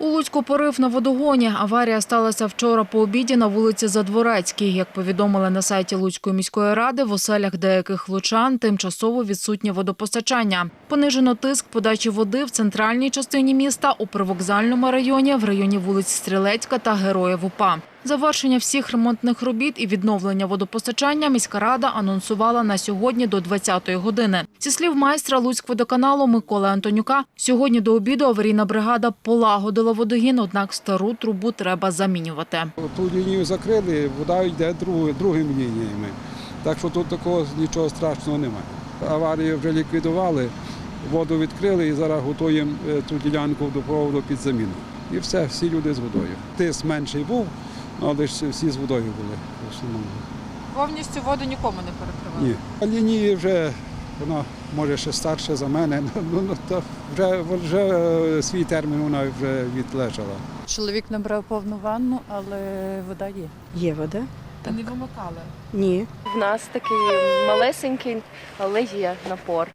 У Луцьку порив на водогоні. Аварія сталася вчора по обіді на вулиці Задворецькій. Як повідомили на сайті Луцької міської ради, в оселях деяких лучан тимчасово відсутнє водопостачання. Понижено тиск подачі води в центральній частині міста, у привокзальному районі, в районі вулиць Стрілецька та Героїв УПА. Завершення всіх ремонтних робіт і відновлення водопостачання міська рада анонсувала на сьогодні до 20-ї години. Зі слів майстра Луцькводоканалу Миколи Антонюка, сьогодні до обіду аварійна бригада полагодила водогін, однак стару трубу треба замінювати. Ту лінію закрили, вода йде другими лініями. Так що тут такого нічого страшного немає. Аварію вже ліквідували, воду відкрили і зараз готуємо е, ту ділянку водопроводу під заміну. І все, всі люди з водою. Тиск менший був, ну, але ж всі з водою були. в основному. Повністю воду нікому не перекривали. Ні. А лінії вже, вона може ще старша за мене, ну, ну, то вже, вже е, свій термін вона вже відлежала. Чоловік набрав повну ванну, але вода є. Є вода? Та не вимикали. Ні. В нас такий малесенький, але є напор.